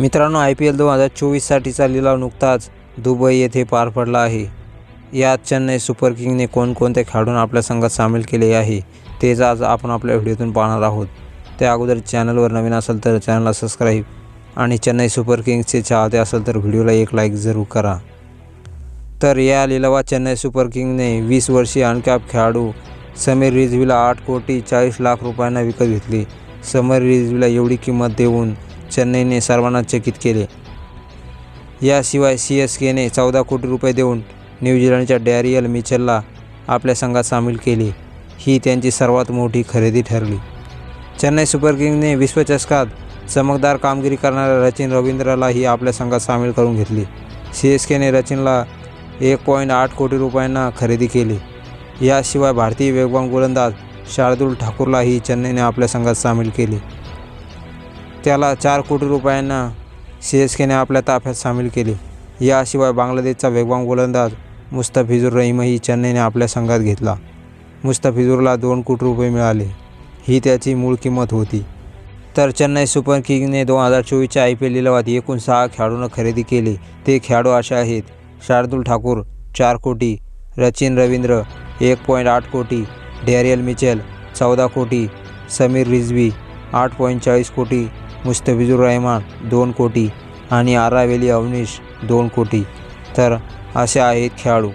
मित्रांनो I P L दोन हजार चोवीससाठीचा लिलाव नुकताच दुबई येथे पार पडला आहे. यात चेन्नई सुपर किंगने कोणकोणत्या खेळाडूंना आपल्या संघात सामील केले आहे तेच आज आपण आपल्या व्हिडिओतून पाहणार आहोत. त्या अगोदर चॅनलवर नवीन असेल तर चॅनलला सबस्क्राईब आणि चेन्नई सुपर किंग्सचे चाहते असेल तर व्हिडिओला एक लाईक जरूर करा. तर या लिलावात चेन्नई सुपर किंगने वीस वर्षीय अनकॅप खेळाडू समीर रिझवीला आठ कोटी चाळीस लाख रुपयांना विकत घेतले. समीर रिझवीला एवढी किंमत देऊन चेन्नईने सर्वांना चकित केले. याशिवाय सी एस केने चौदा कोटी रुपये देऊन न्यूझीलंडच्या डॅरियल मिचलला आपल्या संघात सामील केले. ही त्यांची सर्वात मोठी खरेदी ठरली. चेन्नई सुपर किंगने विश्वचषकात चमकदार कामगिरी करणाऱ्या रचिन रवींद्रलाही आपल्या संघात सामील करून घेतले. सी एस केने रचिनला एक पॉईंट आठ कोटी रुपयांना खरेदी केली. याशिवाय भारतीय वेगवान गोलंदाज शार्दुल ठाकूरलाही चेन्नईने आपल्या संघात सामील केले. त्याला चार कोटी रुपयांना सी एस केने आपल्या ताफ्यात सामील केले. याशिवाय बांगलादेशचा वेगवान गोलंदाज मुस्ताफिजूर रहीमही चेन्नईने आपल्या संघात घेतला. मुस्ताफिजूरला दोन कोटी रुपये मिळाले. ही त्याची मूळ किंमत होती. तर चेन्नई सुपर किंगने दोन हजार चोवीसच्या आय पी एल लिलावात एकूण सहा खेळाडूंना खरेदी केले. ते खेळाडू असे आहेत शार्दुल ठाकूर चार कोटी रचिन रवींद्र एक पॉईंट आठ कोटी डॅरियल मिचेल चौदा कोटी समीर रिझवी आठ पॉईंट चाळीस कोटी मुस्तफिजूर रहमान दोन कोटी आणि आरावेली अवनीश दोन कोटी. तर असे आहेत खेळाडू.